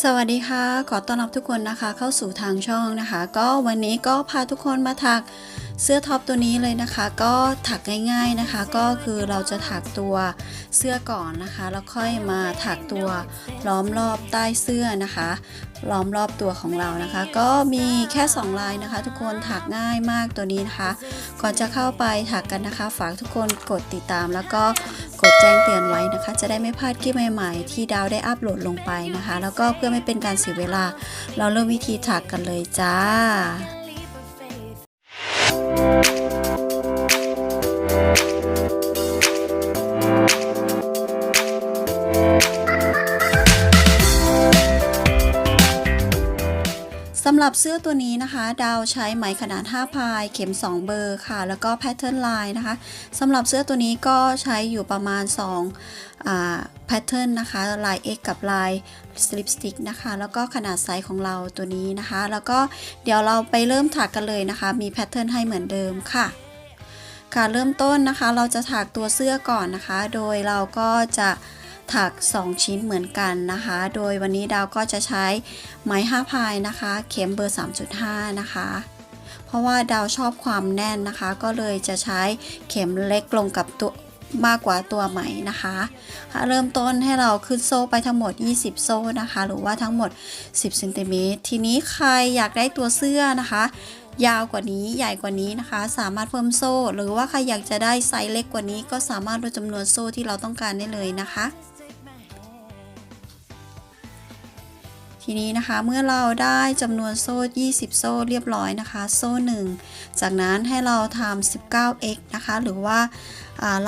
สวัสดีค่ะ ขอต้อนรับทุกคนนะคะ เข้าสู่ทางช่องนะคะ ก็วันนี้ก็พาทุกคนมาถักเสื้อท็อปตัวนี้เลยนะคะ ก็ถักง่าย ๆนะคะ ก็คือเราจะถักตัวเสื้อก่อนนะคะ แล้วค่อยมาถักตัวล้อมรอบใต้เสื้อนะคะ ล้อมรอบตัวของเรานะคะ ก็มีแค่ 2 ลายนะคะ ทุกคนถักง่ายมากตัวนี้นะคะ ก่อนจะเข้าไปถักกันนะคะ ฝากทุกคนกดติดตาม แล้วก็กดแจ้งเตือนไว้นะคะ จะได้ไม่พลาดคลิปใหม่ ๆ ที่ดาวได้อัปโหลดลงไปนะคะ แล้วก็เพื่อไม่เป็นการเสียเวลา เราเริ่มวิธีถักกันเลยจ้า สำหรับเสื้อตัวนี้นะคะ ดาวใช้ไหมขนาด 5 พาย เข็ม 2 เบอร์ค่ะ แล้วก็แพทเทิร์นลายนะคะสำหรับเสื้อตัวนี้ก็ใช้อยู่ประมาณ2แพทเทิร์นนะคะ ลาย X กับลายสลิปสติกนะคะ แล้วก็ขนาดไซส์ของเราตัวนี้นะคะ แล้วก็เดี๋ยวเราไปเริ่มถักกันเลยนะคะ มีแพทเทิร์นให้เหมือนเดิมค่ะ ค่ะเริ่มต้นนะคะ เราจะถักตัวเสื้อก่อนนะคะ โดยเราก็จะ ถัก 2 ชิ้นเหมือนกันนะคะ โดยวันนี้ดาวก็จะใช้ไม้5พายนะคะ เข็มเบอร์ 3.5 นะคะ เพราะว่าดาวชอบความแน่นนะคะ ก็เลยจะใช้เข็มเล็กลงกับตัวมากกว่าตัวไหมนะคะ เริ่มต้นให้เราขึ้นโซ่ไปทั้งหมด 20 โซ่นะคะ หรือว่าทั้งหมด 10เซนติเมตรทีนี้ใครอยากได้ตัวเสื้อนะคะ ยาวกว่านี้ใหญ่กว่านี้นะคะ สามารถเพิ่มโซ่ หรือว่าใครอยากจะได้ไซส์เล็กกว่านี้ ก็สามารถลดจำนวนโซ่ที่เราต้องการได้เลยนะคะ ทีนี้นะคะเมื่อเราได้จำนวนโซ่ 20 โซ่เรียบร้อยนะคะ โซ่ 1 จากนั้นให้เราทำ 19x นะคะ หรือว่า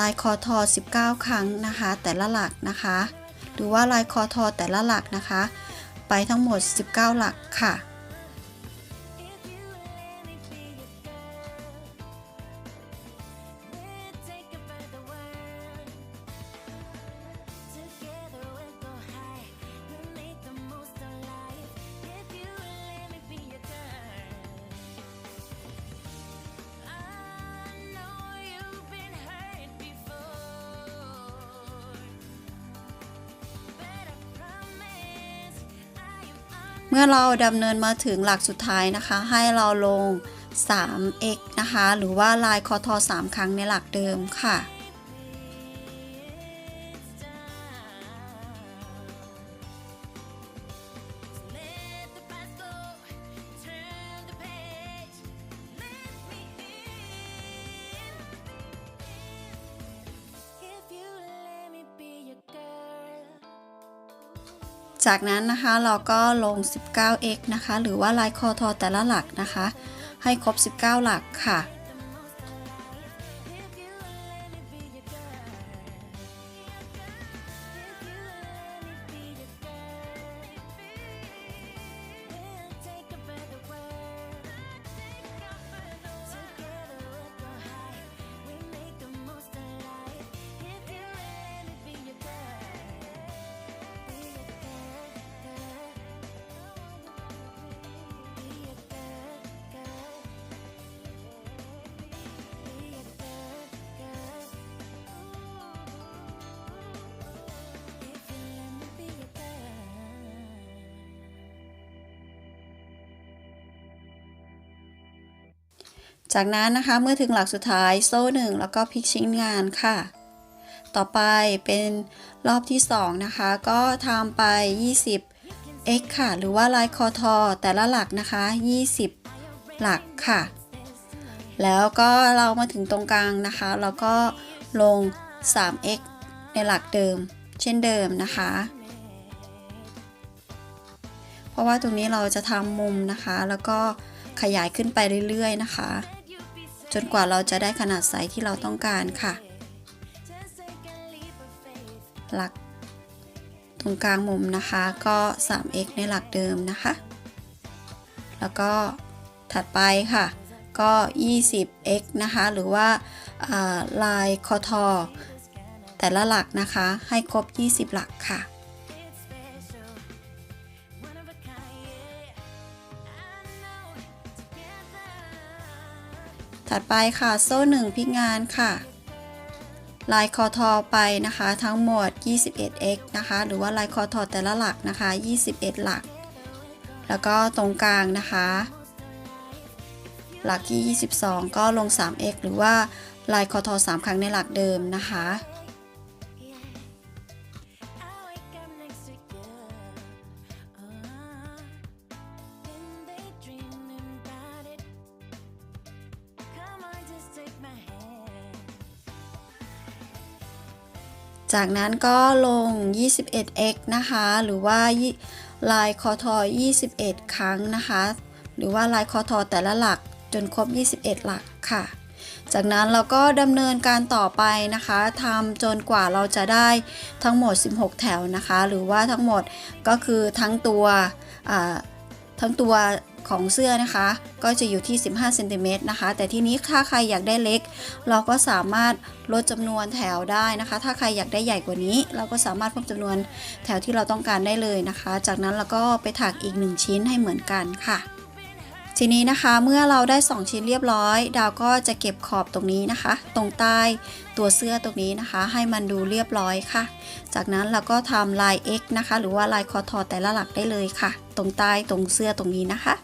ลายคอทอ 19 ครั้งนะคะ แต่ละหลักนะคะ หรือว่าลายคอทอแต่ละหลักนะคะ ไปทั้งหมด 19 หลักค่ะ มื่อเราดำเนินมาถึงหลักสุดท้ายนะคะ ให้เราลง 3x นะคะ หรือว่าลายคอทอ3 ครั้งในหลักเดิมค่ะ จากนั้นนะคะเราก็ลง 19x นะคะ หรือว่าลายคอทอแต่ละหลักนะคะ ให้ครบ 19 หลักค่ะ จากนั้นนะคะเมื่อถึงหลักสุดท้ายโซ่หนึ่งแล้วก็พลิกชิ้นงานค่ะ ต่อไปเป็นรอบที่ 2 นะคะ ก็ทำไป 20 x ค่ะ หรือว่าลายคอทอแต่ละหลักนะคะ 20 หลักค่ะ แล้วก็เรามาถึงตรงกลางนะคะเราก็ลง 3x ในหลักเดิม เช่นเดิมนะคะ เพราะว่าตรงนี้เราจะทำมุมนะคะ แล้วก็ขยายขึ้นไปเรื่อยๆนะคะ จนกว่าเราจะได้ขนาดไซส์ที่เราต้องการค่ะ หลักตรงกลางมุมนะคะก็ 3x ในหลักเดิมนะคะ แล้วก็ถัดไปค่ะ ก็ 20x นะคะ หรือว่าลายคอทอแต่ละหลักนะคะ ให้ครบ 20 หลักค่ะ ถัดไปค่ะโซ่หนึ่งพลิกงานค่ะ ลายคอทอไปนะคะทั้งหมด 21x นะคะ หรือว่าลายคอทอแต่ละหลักนะคะ 21 หลัก แล้วก็ตรงกลางนะคะ หลักที่ 22 ก็ลง 3x หรือว่าลายคอทอ3ครั้งในหลักเดิมนะคะ จากนั้นก็ลง 21x นะคะ หรือว่าลายคอทอ21 ครั้งนะคะ หรือว่าลายคอทอแต่ละหลักจนครบ 21 หลักค่ะ จากนั้นเราก็ดำเนินการต่อไปนะคะทำจนกว่าเราจะได้ทั้งหมด 16 แถวนะคะ หรือว่าทั้งหมดก็คือทั้งตัวทั้งตัว ของเสื้อนะคะ ก็จะอยู่ที่ 15เซนติเมตรนะคะ แต่ทีนี้ถ้าใครอยากได้เล็ก เราก็สามารถลดจำนวนแถวได้นะคะ ถ้าใครอยากได้ใหญ่กว่านี้ เราก็สามารถเพิ่มจำนวนแถวที่เราต้องการได้เลยนะคะ จากนั้นเราก็ไปถักอีก 1 ชิ้นให้เหมือนกันค่ะทีนี้นะคะเมื่อเราได้ 2 ชิ้นเรียบร้อย ดาวก็จะเก็บขอบตรงนี้นะคะ ตรงใต้ตัวเสื้อตรงนี้นะคะ ให้มันดูเรียบร้อยค่ะ จากนั้นเราก็ทำลาย X นะคะ หรือว่าลายคอทอแต่ละหลักได้เลยค่ะ ตรงใต้ตรงเสื้อตรงนี้นะคะ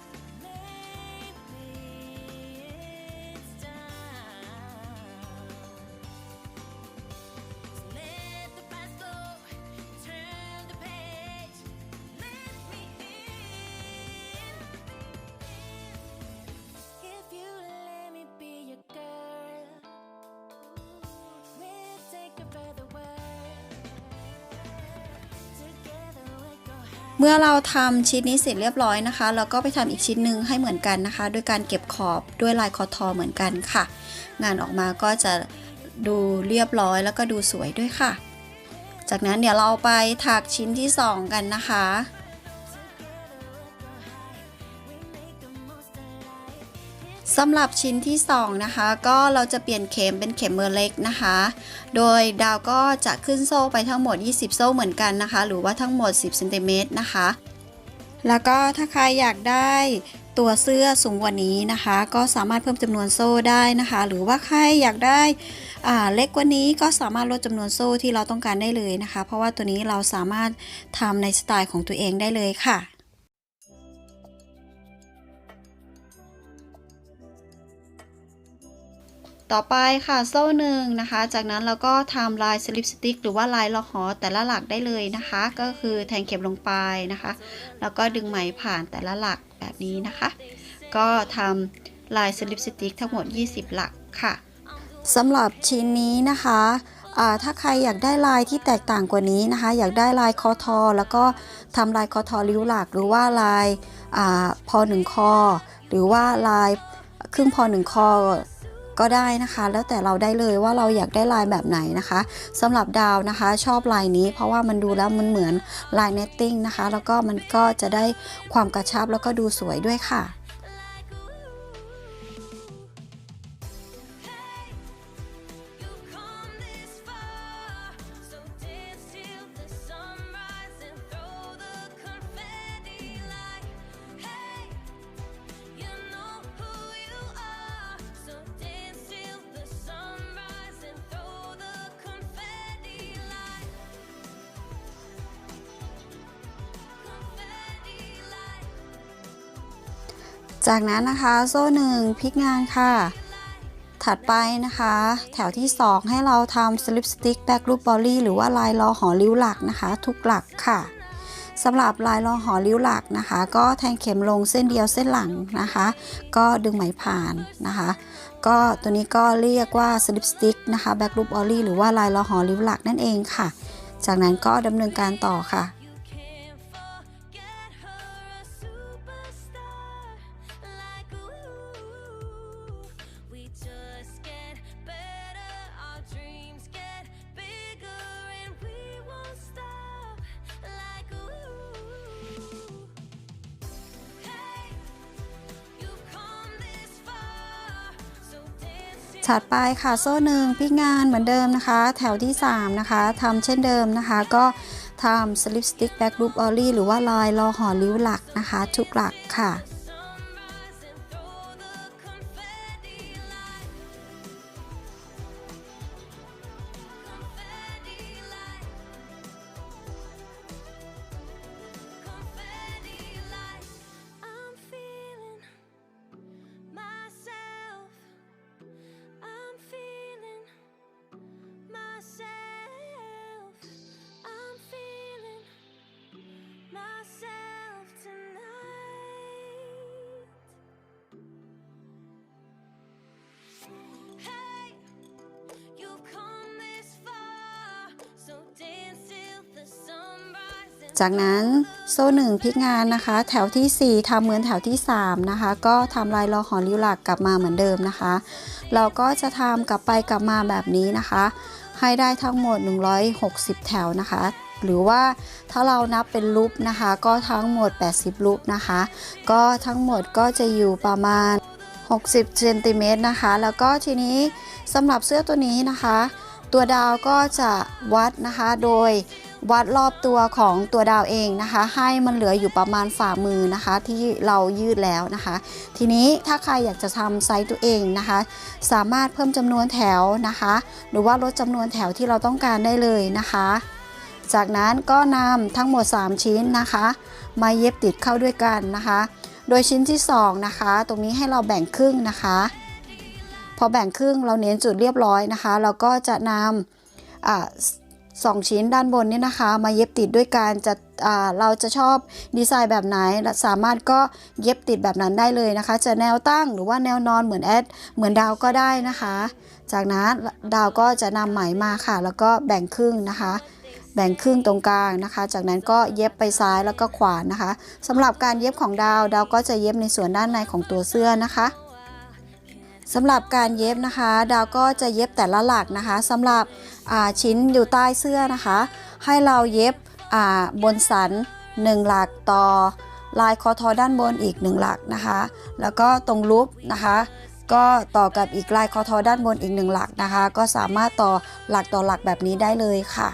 เมื่อเราทำชิ้นนี้เสร็จเรียบร้อยนะคะ เราก็ไปทำอีกชิ้นหนึ่งให้เหมือนกันนะคะโดยการเก็บขอบด้วยลายคอทอเหมือนกันค่ะ งานออกมาก็จะดูเรียบร้อยแล้วก็ดูสวยด้วยค่ะ จากนั้นเดี๋ยวเราไปถักชิ้นที่ 2 กันนะคะ สำหรับชิ้นที่ 2 นะคะ ก็เราจะเปลี่ยนเข็มเป็นเข็มมือเล็กนะคะ โดยดาวก็จะขึ้นโซ่ไปทั้งหมด 20 โซ่เหมือนกันนะคะ หรือว่าทั้งหมด 10เซนติเมตรนะคะ แล้วก็ถ้าใครอยากได้ตัวเสื้อสูงกว่านี้นะคะ ก็สามารถเพิ่มจำนวนโซ่ได้นะคะ หรือว่าใครอยากได้เล็กกว่านี้ก็สามารถลดจำนวนโซ่ที่เราต้องการได้เลยนะคะ เพราะว่าตัวนี้เราสามารถทำในสไตล์ของตัวเองได้เลยค่ะ ต่อไปค่ะโซ่หนึ่งนะคะ จากนั้นเราก็ทำลายสลิปสติกหรือว่าลายละหอแต่ละหลักได้เลยนะคะ ก็คือแทงเข็มลงไปนะคะ แล้วก็ดึงไหมผ่านแต่ละหลักแบบนี้นะคะ ก็ทำลายสลิปสติกทั้งหมด 20 หลักค่ะสำหรับชิ้นนี้นะคะถ้าใครอยากได้ลายที่แตกต่างกว่านี้นะคะ อยากได้ลายคอทอ แล้วก็ทำลายคอทอริ้วหลัก หรือว่าลายอาพอหนึ่งคอ หรือว่าลายครึ่งพอหนึ่งคอ ก็ได้นะคะ แล้วแต่เราได้เลยว่าเราอยากได้ลายแบบไหนนะคะสำหรับดาวนะคะ ชอบลายนี้ เพราะว่ามันดูแล้วมันเหมือนลายเนตติ้งนะคะ แล้วก็มันก็จะได้ความกระชับแล้วก็ดูสวยด้วยค่ะ จากนั้นนะคะโซ่หนึ่งพลิกงานค่ะ ถัดไปนะคะ แถวที่ 2 ให้เราทำสลิปสติ๊กแบ็กรูปบอลลี่หรือว่าลายล้อหอริ้วหลักนะคะ ทุกหลักค่ะสำหรับลายล้อหอริ้วหลักนะคะ ก็แทงเข็มลงเส้นเดียวเส้นหลังนะคะ ก็ดึงไหมผ่านนะคะ ก็ตัวนี้ก็เรียกว่าสลิปสติ๊กนะคะแบ็กรูปบอลลี่หรือว่าลายล้อหอริ้วหลักนั่นเองค่ะ จากนั้นก็ดำเนินการต่อค่ะ ถัดไปค่ะโซ่หนึ่งพลิกงานเหมือนเดิมนะคะ แถวที่ 3 นะคะทำเช่นเดิมนะคะ ก็ทำสลิปสติ๊กแบ็กรูปออลลี่หรือว่าลายรอห่อริ้วหลักนะคะ ทุกหลักค่ะ จากนั้นโซ่หนึ่งพลิกงานนะคะ แถวทีสี่4ทำเหมือนแถวที่ 3 นะคะ ก็ทำลายล้อหอริ้วหลักกลับมาเหมือนเดิมนะคะ เราก็จะทำกลับไปกลับมาแบบนี้นะคะ ให้ได้ทั้งหมด 160 แถวนะคะ หรือว่าถ้าเรานับเป็นลูปนะคะ ก็ทั้งหมด 80 ลูปนะคะ ก็ทั้งหมดก็จะอยู่ประมาณ 60เซนติเมตรนะคะ แล้วก็ทีนี้สำหรับเสื้อตัวนี้นะคะ ตัวดาวก็จะวัดนะคะโดย วัดรอบตัวของตัวดาวเองนะคะ ให้มันเหลืออยู่ประมาณฝ่ามือนะคะ ที่เรายืดแล้วนะคะ ทีนี้ถ้าใครอยากจะทำไซส์ตัวเองนะคะ สามารถเพิ่มจำนวนแถวนะคะ หรือว่าลดจำนวนแถวที่เราต้องการได้เลยนะคะ จากนั้นก็นำทั้งหมด 3 ชิ้นนะคะ มาเย็บติดเข้าด้วยกันนะคะ โดยชิ้นที่2นะคะตรงนี้ให้เราแบ่งครึ่งนะคะ พอแบ่งครึ่งเราเน้นจุดเรียบร้อยนะคะ เราก็จะนำ อ่าสองชิ้นด้านบนนี้นะคะ มาเย็บติดด้วยกันจะเราจะชอบดีไซน์แบบไหน สามารถก็เย็บติดแบบนั้นได้เลยนะคะ จะแนวตั้งหรือว่าแนวนอนเหมือนแอดเหมือนดาวก็ได้นะคะ จากนั้นดาวก็จะนำไหมมาค่ะ แล้วก็แบ่งครึ่งนะคะ แบ่งครึ่งตรงกลางนะคะ จากนั้นก็เย็บไปซ้ายแล้วก็ขวานะคะสำหรับการเย็บของดาวดาวก็จะเย็บในส่วนด้านในของตัวเสื้อนะคะ สำหรับการเย็บนะคะ ดาวก็จะเย็บแต่ละหลักนะคะสำหรับชิ้นอยู่ใต้เสื้อนะคะ ให้เราเย็บบนสัน 1 หลักต่อลายคอทอด้านบนอีก 1 หลักนะคะ แล้วก็ตรงลุปนะคะ ก็ต่อกับอีกลายคอทอด้านบนอีกหนึ่งหลักนะคะ ก็สามารถต่อหลักต่อหลักแบบนี้ได้เลยค่ะ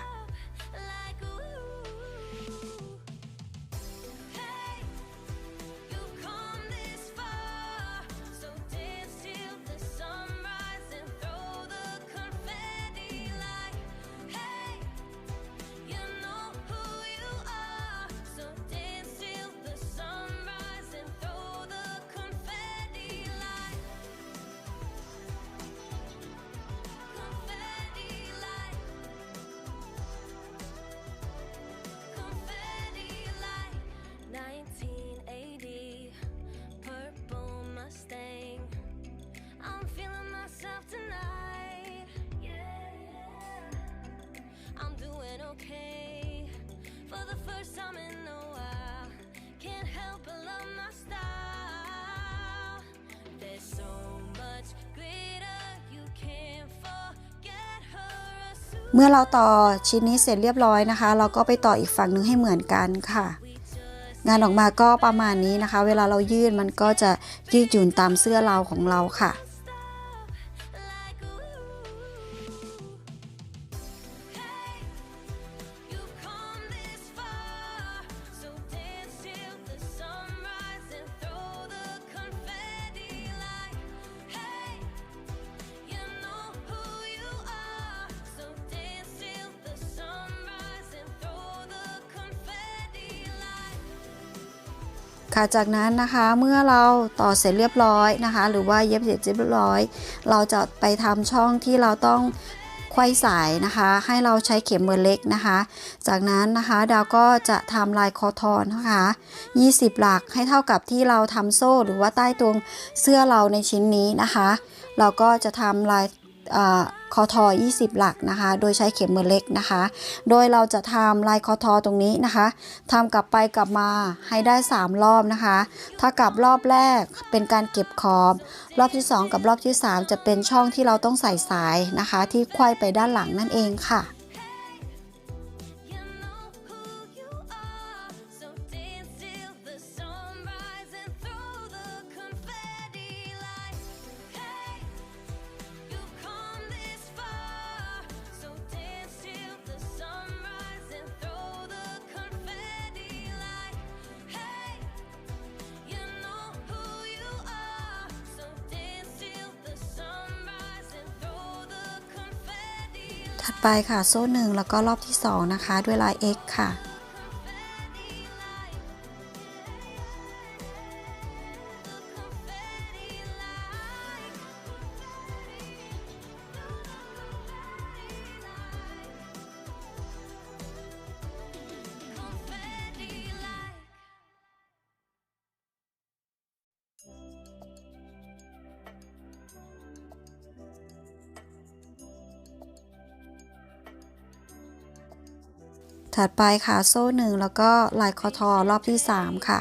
เมื่อเราต่อชิ้นนี้เสร็จเรียบร้อยนะคะ เราก็ไปต่ออีกฝั่งหนึงให้เหมือนกันค่ะ งานออกมาก็ประมาณนี้นะคะ เวลาเรายืดมันก็จะยืดหยุ่นตามเสื้อเราของเราค่ะ จากนั้นนะคะเมื่อเราต่อเสร็จเรียบร้อยนะคะ หรือว่าเย็บเสร็จเรียบร้อย เราจะไปทำช่องที่เราต้องไขว้สายนะคะ ให้เราใช้เข็มเบอร์เล็กนะคะ จากนั้นนะคะดาวก็จะทำลายคอทอนนะคะ20 หลักให้เท่ากับที่เราทำโซ่หรือว่าใต้ตรงเสื้อเราในชิ้นนี้นะคะ เราก็จะทำลายอา คอทอ20 หลักนะคะ โดยใช้เข็มมือเล็กนะคะ โดยเราจะทำลายคอทอตรงนี้นะคะทำกลับไปกลับมาให้ได้ 3 รอบนะคะ ถ้ากลับรอบแรกเป็นการเก็บขอบ รอบที่ 2 กับรอบที่ 3 จะเป็นช่องที่เราต้องใส่สายนะคะ ที่ไขว้ไปด้านหลังนั่นเองค่ะ ถัดไปค่ะโซ่หนึ่งแล้วก็รอบที่ 2 นะคะ ด้วยลาย X ค่ะ ถัดไปค่ะโซ่หนึ่งแล้วก็ลายคอทอรอบที่สามค่ะ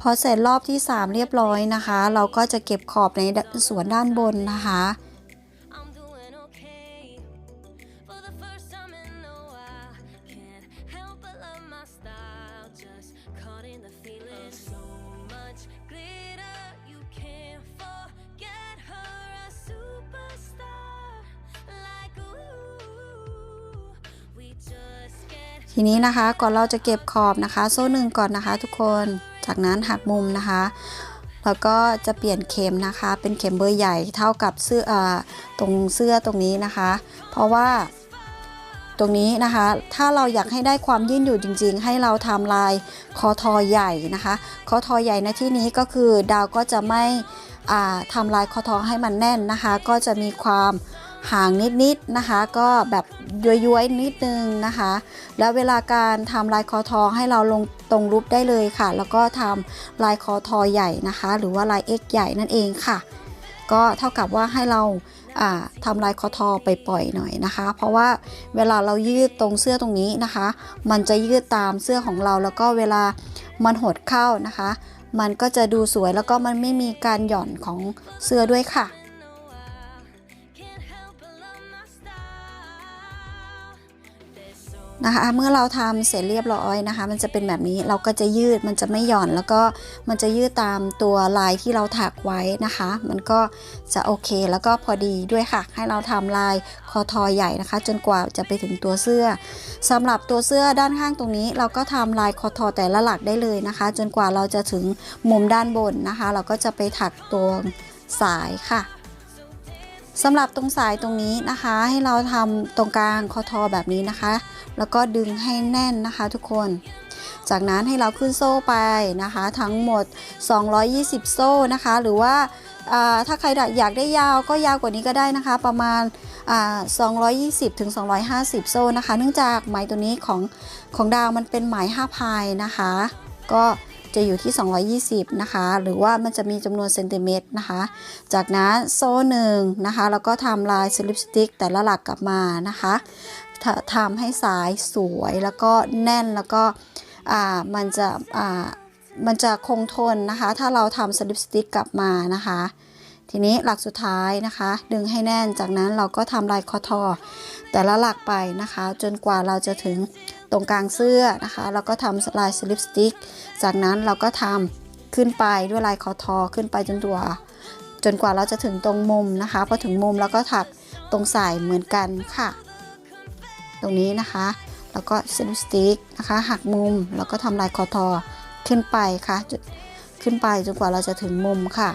พอเสร็จรอบที่ 3 เรียบร้อยนะคะ เราก็จะเก็บขอบในส่วนด้านบนนะคะ นะคะ ก่อนเราจะเก็บขอบนะคะ โซ่หนึ่งก่อนนะคะ ทุกคนจากนั้นหักมุมนะคะ แล้วก็จะเปลี่ยนเข็มนะคะ เป็นเข็มเบอร์ใหญ่เท่ากับเสื้ออตรงเสื้อตรงนี้นะคะ เพราะว่าตรงนี้นะคะ ถ้าเราอยากให้ได้ความยืดหยุ่นจริง ๆ ให้เราทำลายคอทอใหญ่นะคะ คอทอใหญ่ในที่นี้ก็คือดาวก็จะไม่อ่าทำลายคอทอให้มันแน่นนะคะ ก็จะมีความ ห่างนิดๆนะคะ ก็แบบย้วยๆนิดนึงนะคะ แล้วเวลาการทำลายคอทอให้เราลงตรงรูปได้เลยค่ะ แล้วก็ทำลายคอทอใหญ่นะคะ หรือว่าลาย X ใหญ่นั่นเองค่ะ ก็เท่ากับว่าให้เราอ่าทำลายคอทอไปปล่อยหน่อยนะคะ เพราะว่าเวลาเรายืดตรงเสื้อตรงนี้นะคะ มันจะยืดตามเสื้อของเรา แล้วก็เวลามันหดเข้านะคะ มันก็จะดูสวยแล้วก็มันไม่มีการหย่อนของเสื้อด้วยค่ะ นะคะ เมื่อเราทำเสร็จเรียบร้อยนะคะ มันจะเป็นแบบนี้เราก็จะยืดมันจะไม่หย่อนแล้วก็มันจะยืดตามตัวลายที่เราถักไว้นะคะ มันก็จะโอเคแล้วก็พอดีด้วยค่ะ ให้เราทำลายคอทอใหญ่นะคะ จนกว่าจะไปถึงตัวเสื้อสำหรับตัวเสื้อด้านข้างตรงนี้ เราก็ทำลายคอทอแต่ละหลักได้เลยนะคะ จนกว่าเราจะถึงมุมด้านบนนะคะ เราก็จะไปถักตัวสายค่ะ สำหรับตรงสายตรงนี้นะคะ ให้เราทำตรงกลางคอทอแบบนี้นะคะ แล้วก็ดึงให้แน่นนะคะทุกคน จากนั้นให้เราขึ้นโซ่ไปนะคะ ทั้งหมด 220 โซ่นะคะ หรือว่าถ้าใครอยากได้ยาวก็ยาวกว่านี้ก็ได้นะคะ ประมาณ 220ถึง250 โซ่นะคะ เนื่องจากไหมตัวนี้ของของดาวมันเป็นไหม5พายนะคะ ก็ จะอยู่ที่ 220 นะคะ หรือว่ามันจะมีจำนวนเซนติเมตรนะคะ จากนั้นโซ่หนึ่งนะคะ แล้วก็ทำลายสลิปสติกแต่ละหลักกลับมานะคะทำให้สายสวยแล้วก็แน่นแล้วก็อ่ามันจะอ่ามันจะคงทนนะคะ ถ้าเราทำสลิปสติกกลับมานะคะ ทีนี้หลักสุดท้ายนะคะ ดึงให้แน่นจากนั้นเราก็ทำลายคอทอแต่ละหลักไปนะคะ จนกว่าเราจะถึง ตรงกลางเสื้อนะคะแล้วก็ทำลายสลิปสติกจากนั้นเราก็ทำขึ้นไปด้วยลายคอทอขึ้นไปจนตัว จนกว่าเราจะถึงตรงมุมนะคะพอถึงมุมเราก็ถักตรงสายเหมือนกันค่ะ ตรงนี้นะคะ แล้วก็สลิปสติกนะคะหักมุมแล้วก็ทำลายคอทอขึ้นไปค่ะขึ้นไปจนกว่าเราจะถึงมุมค่ะ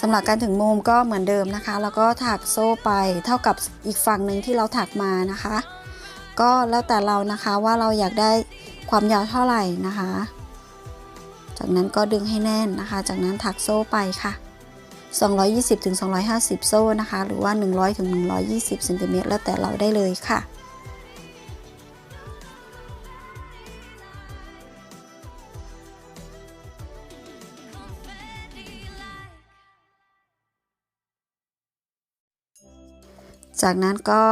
สำหรับการถึงมุมก็เหมือนเดิมนะคะ แล้วก็ถักโซ่ไปเท่ากับอีกฝั่งหนึ่งที่เราถักมานะคะ ก็แล้วแต่เรานะคะว่าเราอยากได้ความยาวเท่าไหร่นะคะ จากนั้นก็ดึงให้แน่นนะคะ จากนั้นถักโซ่ไปค่ะ 220ถึง250 โซ่นะคะ หรือว่า 100ถึง120เซนติเมตรแล้วแต่เราได้เลยค่ะ จากนั้นก็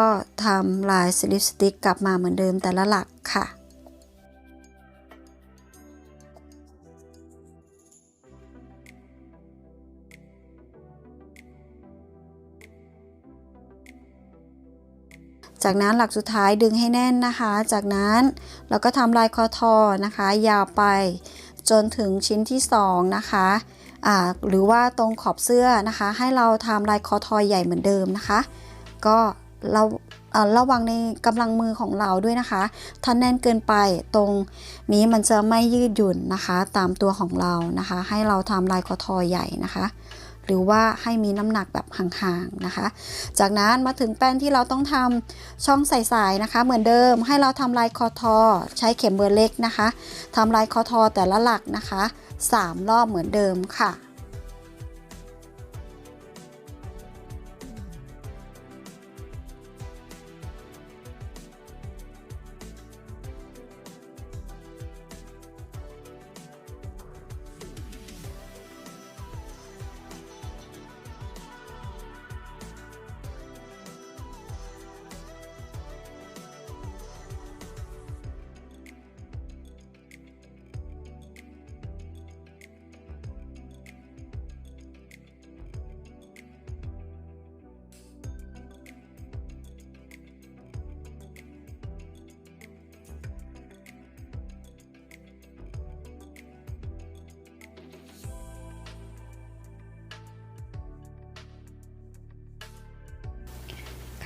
ทำลายสลิปสติกกลับมาเหมือนเดิมแต่ละหลักค่ะจากนั้นหลักสุดท้ายดึงให้แน่นนะคะ จากนั้นเราก็ทำลายคอทอนะคะ ยาวไปจนถึงชิ้นที่ 2 นะคะหรือว่าตรงขอบเสื้อนะคะ ให้เราทำลายคอทอใหญ่เหมือนเดิมนะคะ ก็เราระวังในกำลังมือของเราด้วยนะคะ ถ้าแน่นเกินไปตรงนี้มันจะไม่ยืดหยุ่นนะคะ ตามตัวของเรานะคะ ให้เราทำลายคอทอใหญ่นะคะ หรือว่าให้มีน้ำหนักแบบห่างๆนะคะ จากนั้นมาถึงแป้นที่เราต้องทำช่องใส่สายนะคะ เหมือนเดิมให้เราทำลายคอทอ ใช้เข็มเบอร์เล็กนะคะทำลายคอทอแต่ละหลักนะคะ 3 รอบเหมือนเดิมค่ะ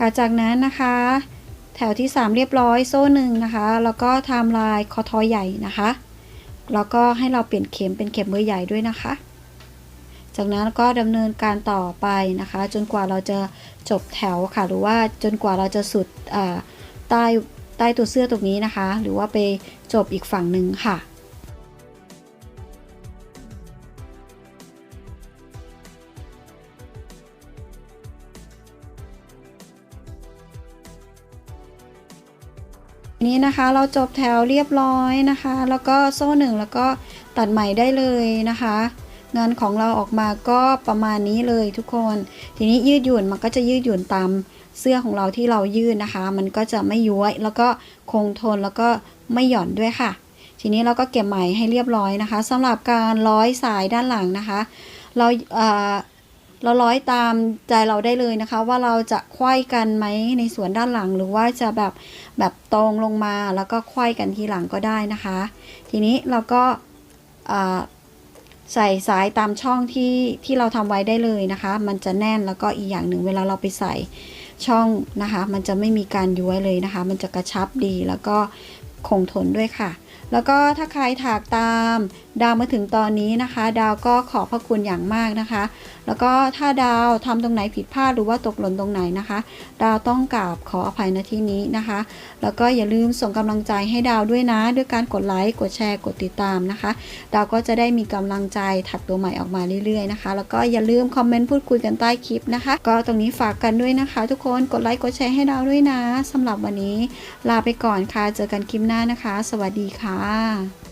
ค่ะจากนั้นนะคะ แถวที่ 3 เรียบร้อยโซ่หนึ่งนะคะ แล้วก็ไทม์ไลน์คอทอใหญ่นะคะ แล้วก็ให้เราเปลี่ยนเข็มเป็นเข็มเบอร์ใหญ่ด้วยนะคะ จากนั้นก็ดำเนินการต่อไปนะคะ จนกว่าเราจะจบแถวค่ะ หรือว่าจนกว่าเราจะสุดใต้ใต้ตัวเสื้อตรงนี้นะคะ หรือว่าไปจบอีกฝั่งหนึ่งค่ะ นี้นะคะ เราจบแถวเรียบร้อยนะคะ แล้วก็โซ่หนึ่งแล้วก็ตัดใหม่ได้เลยนะคะ งานของเราออกมาก็ประมาณนี้เลยทุกคน ทีนี้ยืดหยุ่นมันก็จะยืดหยุ่นตามเสื้อของเราที่เรายืดนะคะ มันก็จะไม่ย้วยแล้วก็คงทนแล้วก็ไม่หย่อนด้วยค่ะ ทีนี้เราก็เก็บไหมให้เรียบร้อยนะคะสำหรับการร้อยสายด้านหลังนะคะ เราเอ่อ เราร้อยตามใจเราได้เลยนะคะ ว่าเราจะไขว้กันไหมในส่วนด้านหลังหรือว่าจะแบบแบบตรงลงมาแล้วก็ไขว้กันทีหลังก็ได้นะคะ ทีนี้เราก็ใส่สายตามช่องที่ที่เราทำไว้ได้เลยนะคะ มันจะแน่นแล้วก็อีกอย่างหนึ่งเวลาเราไปใส่ช่องนะคะ มันจะไม่มีการย้วยเลยนะคะ มันจะกระชับดีแล้วก็คงทนด้วยค่ะ แล้วก็ถ้าใครถากตาม ดาวมาถึงตอนนี้นะคะ ดาวก็ขอบพระคุณอย่างมากนะคะ แล้วก็ถ้าดาวทำตรงไหนผิดพลาดหรือว่าตกหล่นตรงไหนนะคะ ดาวต้องกราบขออภัยณที่นี้นะคะ แล้วก็อย่าลืมส่งกำลังใจให้ดาวด้วยนะ ด้วยการกดไลค์กดแชร์กดติดตามนะคะ ดาวก็จะได้มีกำลังใจถักตัวใหม่ออกมาเรื่อยๆนะคะ แล้วก็อย่าลืมคอมเมนต์พูดคุยกันใต้คลิปนะคะ ก็ตรงนี้ฝากกันด้วยนะคะ ทุกคนกดไลค์กดแชร์ให้ดาวด้วยนะสำหรับวันนี้ ลาไปก่อนค่ะเจอกันคลิปหน้านะคะ สวัสดีค่ะ